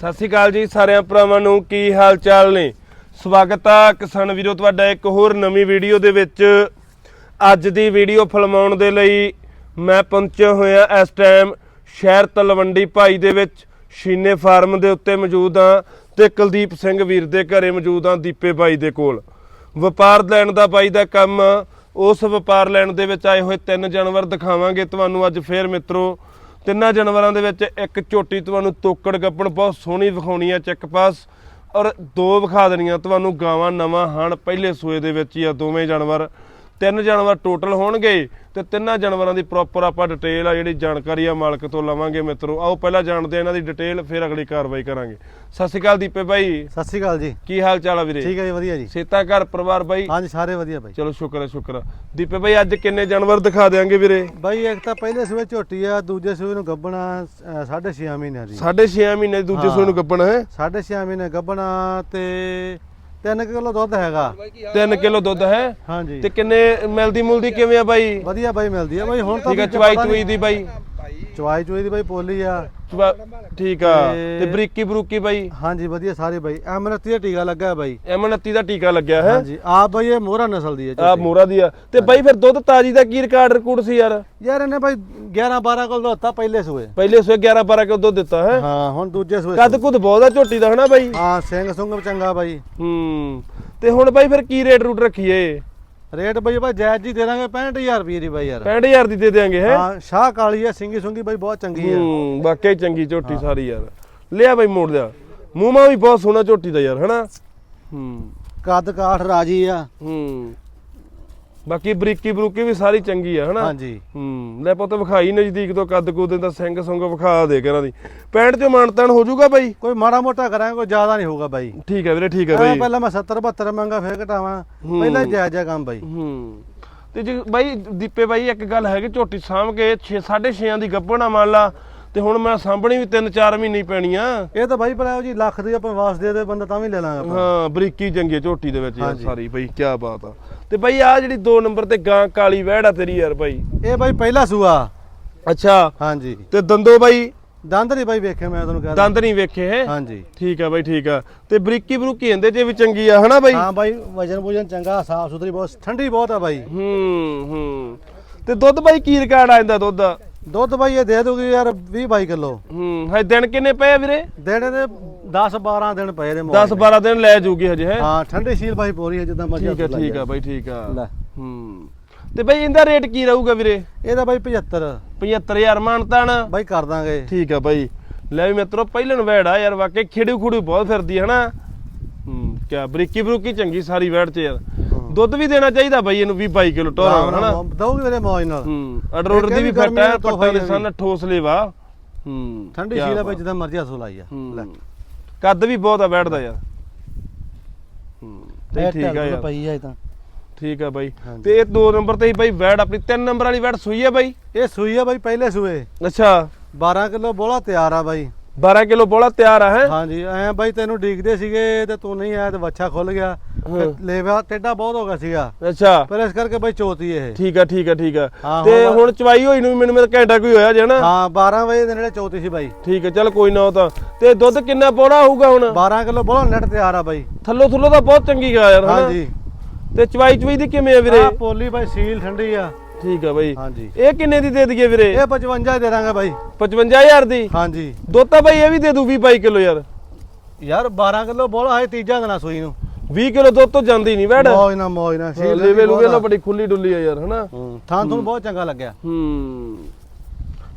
ਸਤਿ ਸ਼੍ਰੀ ਅਕਾਲ ਜੀ ਸਾਰਿਆਂ ਭਰਾਵਾਂ ਨੂੰ, ਕੀ ਹਾਲ ਚਾਲ ਨੇ? ਸਵਾਗਤ ਆ ਕਿਸਾਨ ਵੀਰੋ, ਤੁਹਾਡਾ ਇੱਕ ਹੋਰ ਨਵੀਂ ਵੀਡੀਓ ਦੇ ਵਿੱਚ। ਅੱਜ ਦੀ ਵੀਡੀਓ ਫਿਲਮਾਉਣ ਦੇ ਲਈ ਮੈਂ ਪਹੁੰਚਿਆ ਹੋਇਆ ਇਸ ਟਾਈਮ ਸ਼ਹਿਰ ਤਲਵੰਡੀ ਭਾਈ ਦੇ ਵਿੱਚ, ਸ਼ੀਨੇ ਫਾਰਮ ਦੇ ਉੱਤੇ ਮੌਜੂਦ ਆ ਤੇ ਕੁਲਦੀਪ ਸਿੰਘ ਵੀਰ ਦੇ ਘਰੇ ਮੌਜੂਦ ਆ ਦੀਪੇ ਬਾਈ ਦੇ ਕੋਲ। ਵਪਾਰ ਲੈਣ ਦਾ ਬਾਈ ਦਾ ਕੰਮ, ਉਸ ਵਪਾਰ ਲੈਣ ਦੇ ਵਿੱਚ ਆਏ ਹੋਏ ਤਿੰਨ ਜਾਨਵਰ ਦਿਖਾਵਾਂਗੇ ਤੁਹਾਨੂੰ ਅੱਜ ਫੇਰ ਮਿੱਤਰੋ। ਤਿੰਨਾਂ ਜਾਨਵਰਾਂ ਦੇ ਵਿੱਚ ਇੱਕ ਝੋਟੀ ਤੁਹਾਨੂੰ ਤੋਕੜ ਗੱਪਣ ਬਹੁਤ ਸੋਹਣੀ ਵਿਖਾਉਣੀ ਆ, ਚੱਕ ਪਾਸ। ਔਰ ਦੋ ਵਿਖਾ ਦੇਣੀਆਂ, ਤੁਹਾਨੂੰ ਗਾਵਾਂ ਨਵਾਂ ਹਣ ਪਹਿਲੇ ਸੂਏ ਦੇ ਵਿੱਚ ਹੀ ਆ ਦੋਵੇਂ ਜਾਨਵਰ। ਤਿੰਨ ਜਾਨਵਰ ਟੋਟਲ ਹੋਣਗੇ ਤੇ ਤਿੰਨਾਂ ਜਾਨਵਰਾਂ ਦੀ ਪ੍ਰੋਪਰ ਆਪਾਂ ਡਿਟੇਲ ਆ ਜਿਹੜੀ ਜਾਣਕਾਰੀ ਆ ਮਾਲਕ ਤੋਂ ਲਵਾਂਗੇ ਮਿੱਤਰੋ। ਆਓ ਪਹਿਲਾਂ ਜਾਣਦੇ ਆ ਇਹਨਾਂ ਦੀ ਡਿਟੇਲ ਫਿਰ ਅਗਲੀ ਕਾਰਵਾਈ ਕਰਾਂਗੇ। ਸਤਿ ਸ਼੍ਰੀ ਅਕਾਲ ਦੀਪੇ ਭਾਈ ਸਤਿ ਸ਼੍ਰੀ ਅਕਾਲ ਜੀ। ਕੀ ਹਾਲ ਚਾਲ ਆ ਵੀਰੇ? ਠੀਕ ਹੈ ਜੀ ਵਧੀਆ ਜੀ। ਸੇਤਾ ਘਰ ਪਰਿਵਾਰ ਬਾਈ? ਹਾਂਜੀ ਸਾਰੇ ਵਧੀਆ ਬਾਈ। ਚਲੋ ਸ਼ੁਕਰ ਹੈ ਸ਼ੁਕਰ ਹੈ ਦੀਪੇ ਭਾਈ ਅੱਜ ਕਿੰਨੇ ਜਾਨਵਰ ਦਿਖਾ ਦੇਾਂਗੇ ਵੀਰੇ? ਬਾਈ ਇੱਕ ਤਾਂ ਪਹਿਲੇ ਸੂਏ ਝੋਟੀ ਆ ਦੂਜੇ ਸੂਏ ਨੂੰ ਗੱਬਣਾ 6.5 ਮਹੀਨਿਆਂ ਦੀ। ਸਾਢੇ 6 ਮਹੀਨੇ ਦੀ ਦੂਜੇ। ਸੂਏ ਨੂੰ ਗੱਬਣਾ ਹੈ? 6.5 ਮਹੀਨੇ ਗੱਬਣਾ ਤੇ 3 ਕਿਲੋ ਦੁੱਧ ਹੈਗਾ। 3 ਕਿਲੋ ਦੁੱਧ ਹੈ? ਹਾਂਜੀ। ਤੇ ਕਿੰਨੇ ਮਿਲਦੀ ਮੁਲਦੀ ਕਿਵੇਂ ਆ ਬਾਈ? ਵਧੀਆ ਬਾਈ ਮਿਲਦੀ ਆ ਬਾਈ। ਹੁਣ ਤਾਂ ਠੀਕ ਹੈ ਚਵਾਈ ਚੁਈ ਦੀ ਬਾਈ। ਚਵਾਈ ਚੁਈ ਦੀ ਬਾਈ ਪੋਲੀ ਆ। ਠੀਕ ਆ। ਤੇ- ਤੇ ਬਰੀਕੀ ਬਰੂਕੀ ਬਾਈ ਹਾਂਜੀ ਵਧੀਆ ਸਾਰੇ ਬਾਈ ਐਮਰਤੀ ਦਾ ਟੀਕਾ ਲੱਗਾ ਹੈ ਬਾਈ M29 ਦਾ ਟੀਕਾ ਲੱਗਿਆ ਹੈ? ਹਾਂਜੀ। ਆਪ ਬਾਈ ਇਹ ਮੋਹਰਾ ਨਸਲ ਦੀ ਹੈ ਆ। ਮੋਰਾ ਦੀ ਆ। ਤੇ ਬਾਈ ਫਿਰ ਦੁੱਧ ਤਾਜੀ ਦਾ ਕੀ ਰਿਕਾਰਡ ਰਿਕੂਡ ਸੀ ਯਾਰ? ਯਾਰ ਇਹਨੇ ਬਾਈ 11 12 ਕੋਲ ਦਿੱਤਾ ਪਹਿਲੇ ਸੂਏ। ਪਹਿਲੇ ਸੂਏ 11 12 ਕਿਲੋ ਦੁੱਧ ਦਿੱਤਾ ਹੈ? ਹਾਂ ਹੁਣ ਦੂਜੇ ਸੂਏ ਕੱਦ ਕੁੱਦ ਬਹੁਤ ਆ ਝੋਟੀ ਦਾ ਹਨਾ ਬਾਈ ਹਾਂ ਸਿੰਘ ਸੁੰਗ ਚੰਗਾ ਬਾਈ ਹੂੰ। ਤੇ ਹੁਣ ਬਾਈ ਫਿਰ ਕੀ ਰੇਟ ਰੂਟ ਰੱਖੀਏ? ਰੇਟ ਬਾਈ ਬਾਈ ਜਾਇਜ਼ ਜੀ ਦੇ ਦਾਂਗੇ 65000 ਰੁਪਏ ਦੀ ਬਾਈ ਯਾਰ। 65000 ਦੀ ਦੇ ਦੇਾਂਗੇ ਹੈ? ਹਾਂ ਸ਼ਾਹ ਕਾਲੀ ਆ ਸਿੰਗੀ ਸੁੰਗੀ ਬਾਈ ਬਹੁਤ ਚੰਗੀ ਆ। ਹੂੰ ਵਾਕਈ ਚੰਗੀ ਝੋਟੀ ਸਾਰੀ ਯਾਰ। ਲਿਆ ਬਾਈ ਮੋੜ ਲਿਆ ਮੂੰਹਾਂ ਵੀ ਬਹੁਤ ਸੋਹਣਾ ਝੋਟੀ ਦਾ ਯਾਰ ਹਨਾ? ਹੂੰ। ਕੱਦ ਕਾਠ ਰਾਜੀ ਆ। ਹੂੰ। ਬਾਕੀ ਬਰੀਕੀ ਬਰੂਕੀ ਵੀ ਸਾਰੀ ਚੰਗੀ ਆ ਹਨਾ? ਹਾਂਜੀ। ਹੂੰ ਲੈ ਪੁੱਤ ਵਿਖਾਈ ਨਜ਼ਦੀਕ ਤੋਂ ਕੱਦ ਕੁੱਦ ਦਾ ਸਿੰਘ ਸੁੰਗ ਵਿਖਾ ਦੇ ਕਰਾਂ ਦੀ। ਪੈਂਟ ਤੇ ਮਾਨਤਾਨ ਹੋ ਜਾਊਗਾ ਬਾਈ? ਕੋਈ ਮਾੜਾ ਮੋਟਾ ਕਰਾਂਗੇ ਕੋਈ ਜ਼ਿਆਦਾ ਨਹੀਂ ਹੋਊਗਾ ਬਾਈ। ਠੀਕ ਹੈ ਵੀਰੇ ਠੀਕ ਹੈ ਬਾਈ। ਪਹਿਲਾਂ ਮੈਂ 70 72 ਮੰਗਾ ਫੇਰ ਘਟਾਵਾਂ। ਪਹਿਲਾਂ ਜਾਇਜ਼ ਆ ਕੰਮ ਬਾਈ। ਹੂੰ। ਤੇ ਜੇ ਬਾਈ ਦੀਪੇ ਬਾਈ ਇੱਕ ਗੱਲ ਹੈ ਕਿ ਝੋਟੀ ਸਾਂਭ ਕੇ 6 6.5 ਦੀ ਗੱਭਣਾ ਮੰਨ ਲਾ ਤੇ ਹੁਣ ਮੈਂ ਸਾਂਭਣੀ ਵੀ 3-4 ਮਹੀਨੇ ਹੀ ਪੈਣੀ ਆ। ਇਹ ਤਾਂ ਬਾਈ ਭਲਾ ਜੀ ਲੱਖ ਦੀ ਆਪਾਂ ਵਾਸ ਦੇ ਦੇ ਬੰਦਾ ਤਾਂ ਵੀ ਲੈ ਲਾਂਗੇ ਹਾਂ ਬਰੀਕੀ ਚੰਗੀ ਝੋਟੀ ਦੇ ਵਿੱਚ। ਸਾਰੀ ਬਾਈ ਕੀ ਬਾਤ ਆ। ਤੇ ਬਾਈ ਆ ਜਿਹੜੀ 2 ਨੰਬਰ ਤੇ ਗਾਂ ਕਾਲੀ ਵਹਿੜ ਤੇਰੀ ਯਾਰ ਬਾਈ। ਇਹ ਬਾਈ ਪਹਿਲਾ ਸੂਆ। ਅੱਛਾ। ਹਾਂਜੀ। ਤੇ ਦੰਦੋ ਬਾਈ? ਦੰਦ ਨਹੀਂ ਬਾਈ ਵੇਖੇ ਮੈਂ ਤੁਹਾਨੂੰ ਕਹਿੰਦਾ ਦੰਦ ਨਹੀਂ ਵੇਖੇ ਹੈ? ਹਾਂਜੀ। ਠੀਕ ਆ ਬਾਈ ਠੀਕ ਆ। ਤੇ ਬਰੀਕੀ ਬਰੂਕੀ ਇਹਦੇ ਚ ਵੀ ਚੰਗੀ ਆ ਹਨਾ ਬਾਈ? ਹਾਂ ਬਾਈ ਵਜਨ ਵਜਨ ਚੰਗਾ ਸਾਫ਼ ਸੁਥਰੀ ਬਹੁਤ ਠੰਡੀ ਬਹੁਤ ਆ ਬਾਈ। ਹੂੰ ਹੂੰ। ਤੇ ਦੁੱਧ ਬਾਈ ਕੀ ਰਿਕਾਰਡ ਆ ਜਾਂਦਾ ਦੁੱਧ? ਦੁੱਧ ਬਾਈ ਇਹ ਦੇ ਦੂਗੀ ਯਾਰ 20 22 ਕਿਲੋ। ਹੂੰ ਹਜੇ ਦਿਨ ਕਿੰਨੇ ਪਏ ਆ ਵੀਰੇ? ਦਿਨ ਦੇ 10 12 ਦਿਨ ਪਏ ਨੇ 10 12 ਦਿਨ ਲੈ ਜੂਗੀ ਹਜੇ ਹੈ? ਹਾਂ ਠੰਡੀ ਸ਼ੀਲ ਬਾਈ ਪੂਰੀ ਹੈ ਜਿੱਦਾਂ ਮਰਜ਼ੀ ਠੀਕ ਠੀਕ। ਆ ਬਾਈ ਠੀਕ ਆ। ਲੈ। ਹੂੰ। ਤੇ ਬਾਈ ਇਹਦਾ ਰੇਟ ਕੀ ਰਹੂਗਾ ਵੀਰੇ? ਇਹਦਾ ਬਾਈ 75 75000 ਮਾਨਤਾਨ ਬਾਈ ਕਰ ਦਾਂਗੇ। ਠੀਕ ਆ ਬਾਈ। ਲੈ ਵੀ ਮਿੱਤਰੋ ਪਹਿਲਣ ਵੈੜ ਆ ਯਾਰ ਵਾਕਈ ਖਿੜੂ ਖੁੜੂ ਬਹੁਤ ਫਿਰਦੀ ਹੈ ਨਾ ਹੂੰ ਕਿਆ ਬਰੀਕੀ ਬਰੂਕੀ ਚੰਗੀ ਸਾਰੀ ਵੈੜ ਚ ਯਾਰ। ਦੁੱਧ ਵੀ ਦੇਣਾ ਚਾਹੀਦਾ ਬਾਈ ਇਹਨੂੰ 20 22 ਕਿਲੋ ਟੋਰਾ ਹਨਾ? ਦਊਗੀ ਮੇਰੇ ਮੌਜ ਨਾਲ। ਹੂੰ ਅਡਰ ਉਡਰ ਦੀ ਵੀ ਵੀ ਫੱਟ ਹੈ ਪੱਟਾਂ ਦੇ ਸਨ ਲੇਵਾ। ਹੂੰ ਠੰਡੀ ਸ਼ੀਲ। ਬਾਈ ਜਿੱਦਾਂ ਮਰਜ਼ੀ ਹੱਥੋਂ ਲਾਈ ਆ। ਲੈ। ਹੂੰ। ਕੱਦ ਵੀ ਬਹੁਤ ਆ ਬੈਠਦਾ ਯਾਰ। ਹੂੰ ਤੇ ਠੀਕ ਆ ਯਾਰ। ਪਈ ਆ ਇਹ ਤਾਂ। ਠੀਕ ਆ ਬਾਈ। ਤੇ ਇਹ ਦੋ ਨੰਬਰ ਤੇ ਹੀ ਬਾਈ ਵੈੜ ਆਪਣੀ ਤਿੰਨ ਨੰਬਰ ਵਾਲੀ ਵੈੜ ਸੂਈ ਆ ਬਾਈ। ਇਹ ਸੂਈ ਆ ਬਾਈ ਪਹਿਲੇ ਸੂਏ। ਅੱਛਾ। 12 ਕਿਲੋ ਬੋਲਾ ਤਿਆਰ ਆ ਬਾਈ। 12 ਕਿਲੋ ਬੋਲਾ ਤਿਆਰ ਆ ਹੈ? ਹਾਂਜੀ ਐ ਬਾਈ ਤੈਨੂੰ ਡੀਕਦੇ ਸੀਗੇ ਤੇ ਤੂੰ ਨਹੀਂ ਆਇਆ ਤੇ ਵੱਛਾ ਖੁੱਲ ਗਿਆ। ਲੇਵਾ ਟੇਡਾ ਬਹੁਤ ਹੋ ਗਿਆ ਸੀਗਾ। ਅੱਛਾ। ਪਰ ਇਸ ਕਰਕੇ ਬਾਈ ਚੋਤੀ ਇਹ। ਠੀਕ ਆ ਠੀਕ ਆ ਠੀਕ ਆ। ਹਾਂ, ਤੇ ਹੁਣ- ਚਵਾਈ ਹੋਈ ਨੂੰ ਮੈਨੂੰ ਮੇਰਾ ਘੰਟਾ ਕੋਈ ਹੋਇਆ ਜੇ ਨਾ। ਹਾਂ 12 ਵਜੇ ਦੇ ਨੇੜੇ ਚੋਤੀ ਸੀ ਬਾਈ। ਠੀਕ ਆ ਚੱਲ ਕੋਈ ਨਾ ਉਹ ਤਾਂ। ਤੇ ਦੁੱਧ ਕਿੰਨਾ ਪੌੜਾ ਹੋਊਗਾ ਹੁਣ? 12 ਕਿਲੋ ਬੋਲਾ ਨੈਟ ਤਿਆਰ ਆ ਬਾਈ। ਥੱਲੋ ਥੱਲੋ ਤਾਂ ਬਹੁਤ ਚੰਗੀ ਗਾ ਯਾਰ ਹਨਾ? ਹਾਂਜੀ। ਤੇ ਚਵਾਈ ਚਵਾਈ ਦੀ ਕਿਵੇਂ ਆ ਵੀਰੇ? ਆ ਪੋਲੀ ਬਾਈ ਸੀਲ ਠੰਡੀ ਆ। ਠੀਕ ਆ ਬਾਈ। ਹਾਂਜੀ। ਇਹ ਕਿੰਨੇ ਦੀ ਦੇ ਦਈਏ ਵੀਰੇ? ਇਹ 55 ਦੇ ਦਾਂਗੇ ਬਾਈ। 55000 ਦੀ? ਹਾਂਜੀ। ਦੁੱਧ ਤਾਂ ਬਾਈ ਇਹ ਵੀ ਦੇ ਦੂ 20 22 ਕਿਲੋ ਯਾਰ। ਯਾਰ 12 ਕਿਲੋ ਬੋਲਾ ਹੈ ਤੀਜਾ ਦਿਨਾ ਸੂਈ ਨੂੰ। 20 ਕਿਲੋ ਦੁੱਧ ਤੋਂ ਜਾਂਦੀ ਨਹੀਂ ਵੈੜ। ਮੌਜ ਨਾ ਮੌਜ ਨਾ ਸੀਲ ਲੇਵੇ ਲੂਵੇ ਨਾ ਬੜੀ ਖੁੱਲੀ ਡੁੱਲੀ ਆ ਯਾਰ ਹਨਾ? ਹੂੰ ਥਾਂ ਤੁਹਾਨੂੰ ਬਹੁਤ ਚੰਗਾ ਲੱਗਿਆ। ਹੂੰ।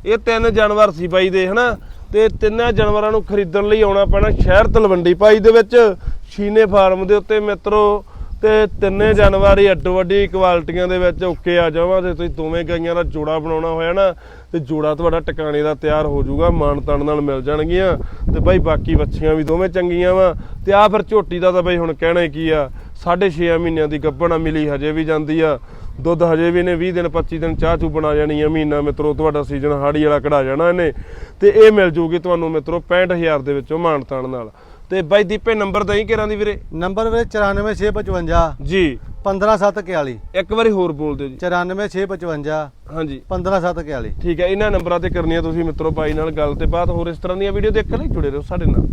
ਇਹ ਤਿੰਨ ਜਾਨਵਰ ਸੀ ਬਾਈ ਦੇ ਹਨਾ? ਤੇ ਤਿੰਨਾਂ ਜਾਨਵਰਾਂ ਨੂੰ ਖਰੀਦਣ ਲਈ ਆਉਣਾ ਪੈਣਾ ਸ਼ਹਿਰ ਤਲਵੰਡੀ ਪਾਈ ਦੇ ਵਿੱਚ। ਸ਼ੀਨੇ ਫਾਰਮ ਦੇ ਉੱਤੇ ਮਿੱਤਰੋ ਤੇ ਤਿੰਨੇ ਜਾਨਵਰ ਹੀ ਅੱਡੋ ਵੱਡੀ ਕੁਆਲਿਟੀਆਂ ਦੇ ਵਿੱਚ ਓਕੇ ਆ ਜਾਵਾਂ ਤੇ ਤੁਸੀਂ ਦੋਵੇਂ ਗਾਈਆਂ ਦਾ ਜੋੜਾ ਬਣਾਉਣਾ ਹੋਇਆ ਨਾ, ਤੇ ਜੋੜਾ ਤੁਹਾਡਾ ਟਿਕਾਣੇ ਦਾ ਤਿਆਰ ਹੋ ਜਾਊਗਾ ਮਾਨ ਤਾਨ ਨਾਲ ਮਿਲ ਜਾਣਗੀਆਂ। ਤੇ ਬਾਈ ਬਾਕੀ ਬੱਚੀਆਂ ਵੀ ਦੋਵੇਂ ਚੰਗੀਆਂ ਵਾ। ਤੇ ਆ ਫਿਰ ਝੋਟੀ ਦਾ ਤਾਂ ਬਾਈ ਹੁਣ ਕਹਿਣਾ ਹੀ ਕੀ ਆ 6.5 ਮਹੀਨਿਆਂ ਦੀ ਗੱਭਣਾ ਮਿਲੀ ਹਜੇ ਵੀ ਜਾਂਦੀ ਆ। ਦੁੱਧ ਹਜੇ ਵੀ ਨੇ 20 ਦਿਨ 25 ਦਿਨ ਚਾਹ ਚੂ ਬਣਾ ਜਾਣੀ ਆ ਮਹੀਨਾ। ਮਿੱਤਰੋ, ਤੁਹਾਡਾ ਸੀਜ਼ਨ ਹਾੜੀ ਵਾਲਾ ਕਢਾ ਜਾਣਾ ਇਹਨੇ। ਤੇ ਇਹ ਮਿਲ ਜੂਗੀ ਤੁਹਾਨੂੰ ਮਿੱਤਰੋ 65000 ਦੇ ਵਿੱਚੋਂ ਮਾਨ ਤਾਨ ਨਾਲ। ਤੇ ਬਾਈ ਦੀਪੇ ਨੰਬਰ ਦਈ ਕਿਰਾਂ ਦੀ ਵੀਰੇ? ਨੰਬਰ ਵੇ 94655 ਜੀ। 15741 ਇੱਕ ਵਾਰੀ ਹੋਰ ਬੋਲ ਦਿਓ ਜੀ। 94655 ਹਾਂਜੀ। 15741 ਠੀਕ ਹੈ ਇਹਨਾਂ ਨੰਬਰਾਂ ਤੇ ਕਰਨੀ ਆ ਤੁਸੀਂ ਮਿੱਤਰੋ ਬਾਈ ਨਾਲ ਗੱਲ ਤੇ ਬਾਤ ਹੋਰ ਇਸ ਤਰ੍ਹਾਂ ਦੀਆਂ ਵੀਡੀਓ ਦੇਖਣ ਲਈ ਜੁੜੇ ਰਹੋ ਸਾਡੇ ਨਾਲ।